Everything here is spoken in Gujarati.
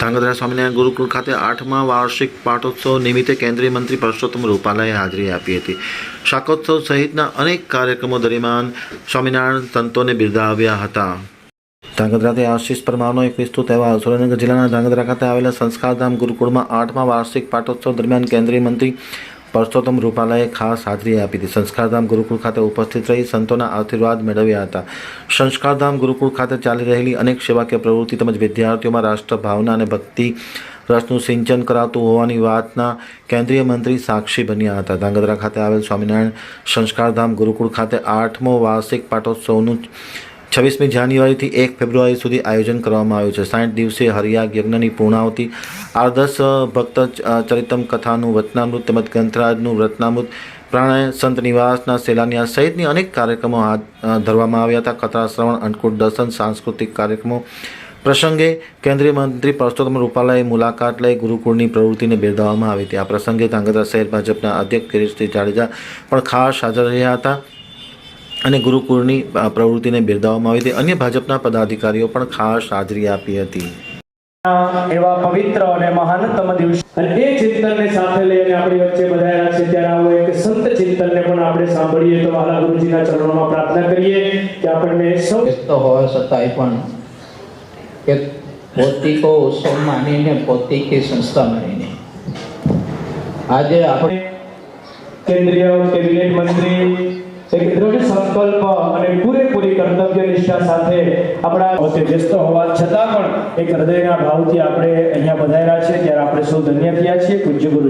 ધાંગધ્રા સ્વામિનારાયણ ગુરુકુળ ખાતે આઠમા વાર્ષિક પાટોત્સવ નિમિત્તે કેન્દ્રીય મંત્રી પરસોત્તમ રૂપાલાએ હાજરી આપી હતી. શાકોત્સવ સહિતના અનેક કાર્યક્રમો દરમિયાન સ્વામિનારાયણ સંતોને બિરદાવ્યા હતા. ધાંગધ્રાથી આશીષ પરમારનો એક વિસ્તૃત અહેવાલ. સુરેન્દ્રનગર જિલ્લાના ધાંગધ્રા ખાતે આવેલા સંસ્કારધામ ગુરુકુળમાં આઠમા વાર્ષિક પાટોત્સવ દરમિયાન કેન્દ્રીય મંત્રી પરસોત્તમ રૂપાલાએ ખાસ હાજરી આપી હતી. સંસ્કારધામ ગુરુકુળ ખાતે ઉપસ્થિત રહી સંતોના આશીર્વાદ મેળવ્યા હતા. સંસ્કારધામ ગુરુકુળ ખાતે ચાલી રહેલી અનેક સેવાકીય પ્રવૃત્તિ તેમજ વિદ્યાર્થીઓમાં રાષ્ટ્રભાવના અને ભક્તિ રસનું સિંચન કરાતું હોવાની વાતના કેન્દ્રીય મંત્રી સાક્ષી બન્યા હતા. ધાંગધ્રા ખાતે આવેલ સ્વામિનારાયણ સંસ્કારધામ ગુરુકુળ ખાતે આઠમો વાર્ષિક પાટોત્સવનું છવ્વીસમી જાન્યુઆરીથી એક ફેબ્રુઆરી સુધી આયોજન કરવામાં આવ્યું છે. સાઠ દિવસે હરિયાગ યજ્ઞની પૂર્ણાવતી આદર્શ ભક્ત ચરિતમ કથાનું વતનામૃત તેમજ ગ્રંથરાજનું રત્નામૃત, પ્રાણાય સંત નિવાસના સેલાનિયા સહિતની અનેક કાર્યક્રમો હાથ ધરવામાં આવ્યા હતા. કથા, શ્રવણ, અન્નકૂટ, દર્શન, સાંસ્કૃતિક કાર્યક્રમો પ્રસંગે કેન્દ્રીય મંત્રી પરસોત્તમ રૂપાલાએ મુલાકાત લઈ ગુરુકુળની પ્રવૃત્તિને બિરદાવવામાં આવી હતી. આ પ્રસંગે ધાંગધ્રા શહેર ભાજપના અધ્યક્ષ કિરીટસિંહ જાડેજા પણ ખાસ હાજર રહ્યા હતા. અને ગુરુકુળની પ્રવૃત્તિને બિરદાવવામાં આવી હતી. અન્ય ભાજપના પદાધિકારીઓ પણ ખાસ હાજરી આપી હતી. એવા પવિત્ર અને મહાનતમ દિવસ. અને એ ચિંતનને સાથે લઈને આપણી વચ્ચે બધાયા છે ત્યારે આવો એક સંત ચિંતનને પણ આપણે સાંભળીએ તો વાલા ગુરુજીના ચરણોમાં પ્રાર્થના કરીએ કે આપણને સૌ હોવા છતાંય પણ કે પોતિકો ઉત્સવ માનીને પોતિકી સંસ્થા માનીને. આજે આપણે કેન્દ્રીય કેબિનેટ મંત્રી એક દ્રઢ સંકલ્પ અને પૂરેપૂરી કર્તવ્ય નિષ્ઠા સાથે આપણા પોતે વ્યસ્ત હોવા છતાં પણ એક હૃદયના ભાવથી આપણે અહીંયા બધાયેલા છે ત્યારે આપણે સૌ ધન્ય થયા છીએ. પૂજ્ય ગુરુ